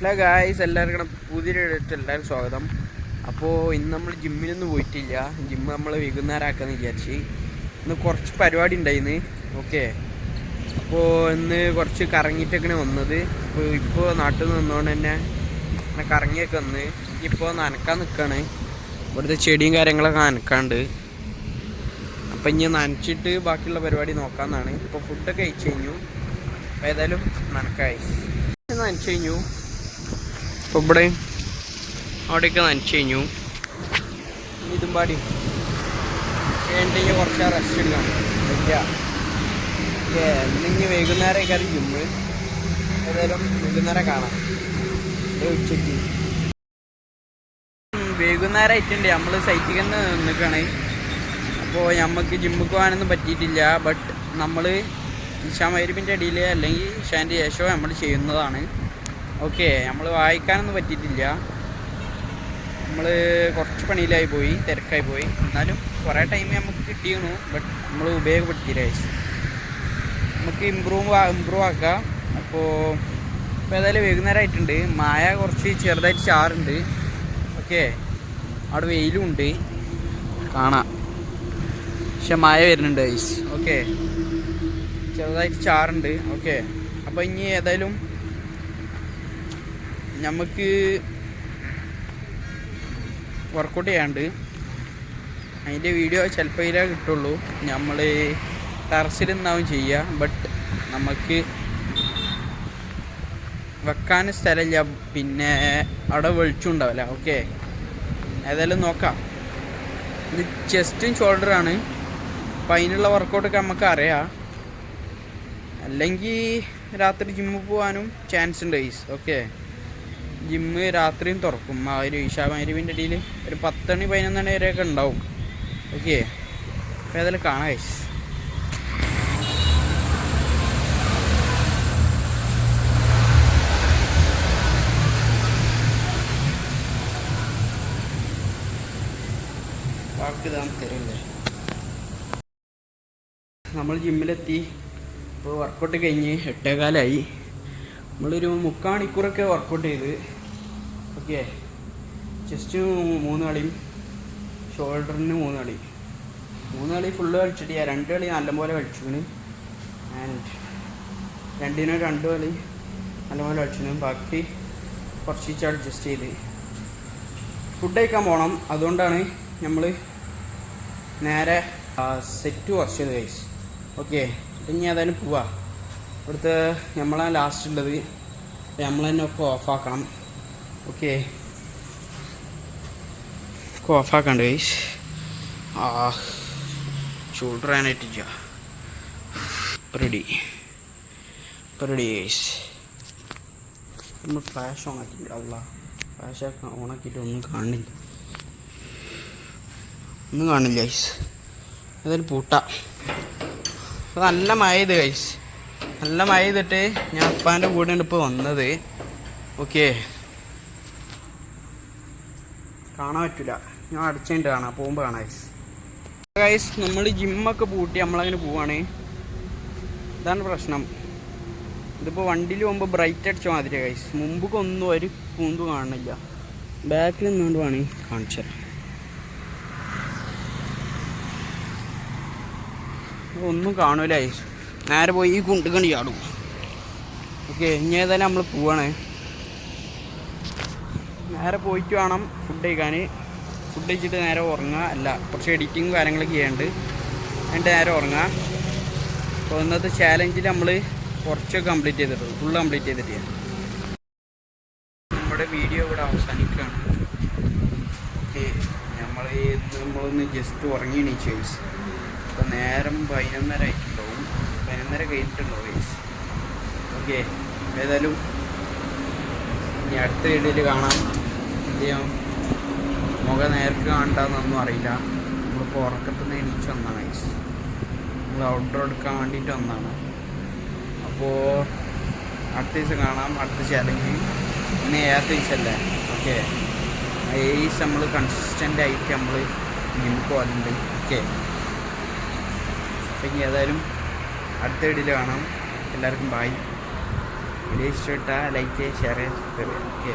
Hello guys എല്ലാവർക്കും പുതിയ എല്ലാവർക്കും സ്വാഗതം. അപ്പോൾ ഇന്ന് നമ്മൾ ജിമ്മിലൊന്നും പോയിട്ടില്ല. ജിമ്മ് നമ്മൾ വൈകുന്നേരം ആക്കാമെന്ന് വിചാരിച്ച്. ഇന്ന് കുറച്ച് പരിപാടി ഉണ്ടായിന്ന് ഓക്കെ അപ്പോൾ ഇന്ന് കുറച്ച് കറങ്ങിയിട്ടൊക്കെയാണ് വന്നത്. അപ്പോൾ ഇപ്പോൾ നാട്ടിൽ നിന്ന് വന്നുകൊണ്ട് തന്നെ ഇങ്ങനെ കറങ്ങിയൊക്കെ വന്ന് ഇപ്പോൾ നനക്കാൻ നിൽക്കുകയാണ് ഇവിടുത്തെ ചെടിയും കാര്യങ്ങളൊക്കെ നനക്കാണ്ട്. അപ്പം ഇനി നനച്ചിട്ട് ബാക്കിയുള്ള പരിപാടി നോക്കാമെന്നാണ് ഇപ്പോൾ ഫുഡൊക്കെ കഴിച്ചു കഴിഞ്ഞു. ഏതായാലും നനക്കായി നനച്ചു കഴിഞ്ഞു. അപ്പോൾ ഇവിടെയും അവിടെയൊക്കെ നനച്ചു കഴിഞ്ഞു. ഇതും പാടി. വേണ്ടെങ്കിൽ കുറച്ച് റെസ്റ്റ് എടുക്കാം ഇല്ല. എന്തെങ്കിലും വൈകുന്നേരം കയറി ജിമ്മ് ഏതായാലും വൈകുന്നേരം കാണാം. ഉച്ചയ്ക്ക് വൈകുന്നേരം ആയിട്ടുണ്ട്. നമ്മൾ സൈറ്റിൽ തന്നെ നിൽക്കുകയാണ് അപ്പോൾ നമുക്ക് ജിമ്മിൽ പോകാനൊന്നും പറ്റിയിട്ടില്ല. ബട്ട് നമ്മൾ ഇഷാമൈരിപ്പിന്റെ ഇടയിൽ അല്ലെങ്കിൽ ഇഷാന്റെ ശേഷമോ നമ്മൾ ചെയ്യുന്നതാണ്. ഓക്കെ നമ്മൾ വായിക്കാനൊന്നും പറ്റിയിട്ടില്ല. നമ്മൾ കുറച്ച് പണിയിലായി പോയി തിരക്കായി പോയി. എന്നാലും കുറേ ടൈം നമുക്ക് കിട്ടിയിരുന്നു ബട്ട് നമ്മൾ ഉപയോഗപ്പെടുത്തിയില്ല. നമുക്ക് ഇമ്പ്രൂവ് ഇമ്പ്രൂവ് ആക്കാം. അപ്പോൾ ഇപ്പോൾ ഏതായാലും വൈകുന്നേരം ആയിട്ടുണ്ട്. മായ കുറച്ച് ചെറുതായിട്ട് ചാറുണ്ട്. ഓക്കെ അവിടെ വെയിലും ഉണ്ട്. കാണാം. പക്ഷെ മായ വരുന്നുണ്ട് ഐസ് ഓക്കെ ചെറുതായിട്ട് ചാറുണ്ട്. ഓക്കെ അപ്പോൾ ഇനി ഏതായാലും നമുക്ക് വർക്കൗട്ട് ചെയ്യാണ്ട് അതിന്റെ വീഡിയോ ചിലപ്പോൾ ഇതിലേ കിട്ടുള്ളൂ. നമ്മൾ ടെറസിൽ നിന്നാവും ചെയ്യുക ബട്ട് നമുക്ക് വെക്കാൻ സ്ഥലമില്ല. പിന്നെ അവിടെ വെളിച്ചം ഉണ്ടാവില്ല. ഓക്കെ ഏതായാലും നോക്കാം. ഇത് ചെസ്റ്റും ഷോൾഡറാണ് അപ്പം അതിനുള്ള വർക്കൗട്ടൊക്കെ നമുക്ക് അറിയാം. അല്ലെങ്കിൽ രാത്രി ജിമ്മിൽ പോകാനും ചാൻസ് ഉണ്ട് ഗൈസ് ഓക്കെ ജിമ്മ് രാത്രിയും തുറക്കും. ആ ഒരു ഈശാമരുവിന്റെ ഇടയിൽ ഒരു പത്തണി പതിനൊന്നണി വരെയൊക്കെ ഉണ്ടാവും. ഓക്കെ അപ്പോൾ ഏതായാലും കാണാം താൻ നമ്മൾ ജിമ്മിലെത്തി ഇപ്പോൾ വർക്കൗട്ട് കഴിഞ്ഞ് എട്ടേകാലായി. നമ്മളൊരു മുക്കാൽ മണിക്കൂറൊക്കെ വർക്കൗട്ട് ചെയ്ത് ഓക്കെ. ചെസ്റ്റ് മൂന്ന് കളിയും ഷോൾഡറിന് മൂന്ന് കളി. മൂന്ന് കളി ഫുള്ള് കളിച്ചിട്ടില്ല. രണ്ട് കളി നല്ലപോലെ കളിച്ചിന് ആൻഡ് രണ്ടിനും രണ്ട് കളി നല്ലപോലെ കളിച്ചിന് ബാക്കി കുറച്ച് അഡ്ജസ്റ്റ് ചെയ്ത്. ഫുഡ് കഴിക്കാൻ പോകണം അതുകൊണ്ടാണ് നമ്മൾ നേരെ സെറ്റ് കുറച്ച് ചെയ്ത് കഴിച്ചു ഓക്കെ. ഇനി ഏതായാലും പോവാ. ഇവിടുത്തെ നമ്മളാണ് ലാസ്റ്റ് ഉള്ളത്. നമ്മൾ തന്നെ ഒക്കെ ഓഫാക്കണം ഓക്കെ ഓഫാക്കണ്ട് ഗൈസ് ആ ഷോൾഡർ ആനായിട്ടില്ല റെഡി റെഡി ഗൈസ് നമ്മൾ ഫ്ലാഷ് ഓൺ ആക്കിയില്ല അല്ല ഫ്ലാഷ് ഓൺ ആക്കിയിട്ട് ഒന്നും കാണില്ല ഒന്നും കാണില്ല ഗൈസ് അതൊരു പൂട്ട നല്ല മഴ ഇത് ഗൈസ് നല്ല മഴ ഞാൻ അപ്പാന്റെ കൂടെയാണ് ഇപ്പോൾ വന്നത്. ഓക്കെ കാണാൻ പറ്റില്ല ഞാൻ അടച്ചിട്ട് കാണാം. പോകുമ്പോൾ കാണാം ഗൈസ് നമ്മൾ ജിമ്മൊക്കെ പൂട്ടി നമ്മളങ്ങനെ പോവാണ്. ഇതാണ് പ്രശ്നം. ഇതിപ്പോൾ വണ്ടിയിൽ പോകുമ്പോൾ ബ്രൈറ്റ് അടിച്ച മാതിരി ഗൈസ് മുമ്പൊക്കെ ഒന്നും ഒരു പൂന്തു കാണുന്നില്ല. ബാക്കിൽ നിന്നുകൊണ്ട് വേണമെങ്കിൽ കാണിച്ചു ഒന്നും കാണൂല നേരെ പോയി ഈ കുണ്ടുകണി ചാടും. ഓക്കെ ഇനി ഏതായാലും നമ്മൾ പോവാണ്. നേരെ പോയിട്ട് വേണം ഫുഡ് കഴിക്കാൻ. ഫുഡ് കഴിച്ചിട്ട് നേരെ ഉറങ്ങുക. അല്ല കുറച്ച് എഡിറ്റിങ് കാര്യങ്ങളൊക്കെ ചെയ്യാണ്ട് എന്നിട്ട് നേരെ ഉറങ്ങുക. അപ്പോൾ ഇന്നത്തെ ചാലഞ്ചിൽ നമ്മൾ കുറച്ചൊക്കെ കംപ്ലീറ്റ് ചെയ്തിട്ടുണ്ട് ഫുൾ കംപ്ലീറ്റ് ചെയ്തിട്ടില്ല. നമ്മുടെ വീഡിയോ ഇവിടെ അവസാനിക്കുകയാണ്. ഓക്കെ നമ്മൾ നമ്മളൊന്ന് ജസ്റ്റ് ഉറങ്ങി എണീച്ച് ഗൈസ് അപ്പോൾ നേരം പതിനൊന്നര ആയിട്ടുണ്ടാവും. പതിനൊന്നര കഴിഞ്ഞിട്ടുണ്ടാവും ഗൈസ് ഓക്കെ ഏതായാലും ഇനി അടുത്ത വീഡിയോയിൽ കാണാം. ചെയ്യാം മുഖം നേർക്ക് കാണണ്ടെന്നൊന്നും അറിയില്ല. നമ്മളിപ്പോൾ ഉറക്കത്തുനിന്ന് എണീച്ച് വന്നാണ് ഐസ് നമ്മൾ ഔട്ട്ഡോർ എടുക്കാൻ വേണ്ടിയിട്ട് വന്നാണ് അപ്പോൾ അടുത്ത ദിവസം കാണാം. അടുത്ത ചാലഞ്ച് ഇനി ഏഴാത്ത ദിവസമല്ലേ ഓക്കെ ഐസ് നമ്മൾ കൺസിസ്റ്റന്റ് ആയിട്ട് നമ്മൾ പോകാറുണ്ട് ഓക്കെ അപ്പം ഇനി ഏതായാലും അടുത്ത വീഡിയോയിൽ കാണാം. എല്ലാവർക്കും ബായ് വീഡിയോ ഇഷ്ടപ്പെട്ടാൽ ലൈക്ക് ചെയ്യുക ഷെയർ ചെയ്യുക ചെയ്യുക ഓക്കെ